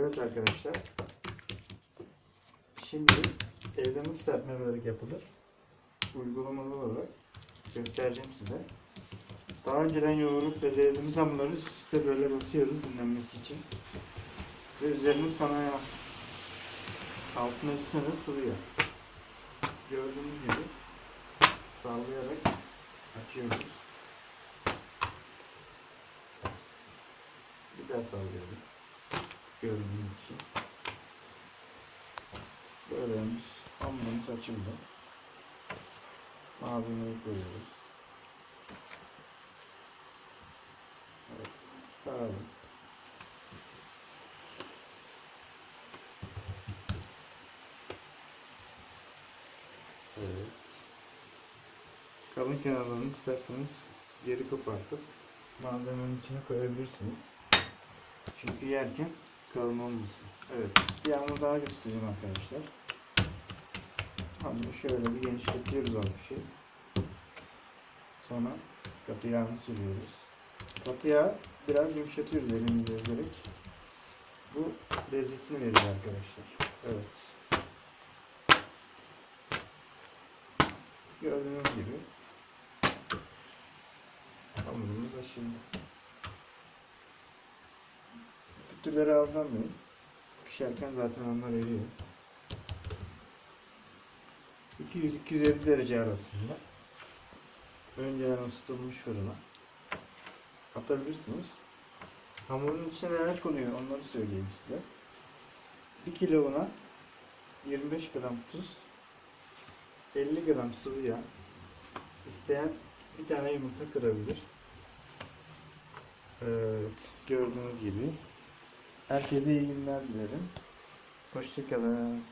Evet arkadaşlar. Şimdi evde nasıl serpme börek yapılır? Uygulamalı olarak göstereceğim size. Daha önceden yoğurup bezelediğimiz hamurları üst üste böyle basıyoruz dinlenmesi için. Ve üzerini sana ya altına üstüne sıvıyor. Gördüğünüz gibi sallayarak açıyoruz. Bir daha sallıyoruz. Gördüğünüz için. Böyleymiş. Hamurumuz açıldı. Malzemeyi koyuyoruz. Evet. Saralım. Evet. Kalın kenarlarını isterseniz geri kopartıp malzemenin içine koyabilirsiniz. Çünkü yerken kalın olmasın. Evet. Bir hamur daha göstereyim arkadaşlar. Hamuru şöyle bir genişletiyoruz bir şey. Sonra katı yağını sürüyoruz. Katı yağı biraz yumuşatıyoruz elimizle ezerek. Bu lezzetini veriyor arkadaşlar. Evet. Gördüğünüz gibi hamurumuz açıldı. Kütürleri aldanmayın. Pişerken zaten onlar eriyor. 200-250 derece arasında önceden ısıtılmış fırına atabilirsiniz. Hamurun içine neler konuyor onları söyleyeyim size. 1 kilo una 25 gram tuz 50 gram sıvı yağ isteyen bir tane yumurta kırabilir. Evet gördüğünüz gibi Herkese iyi günler dilerim. Hoşçakalın.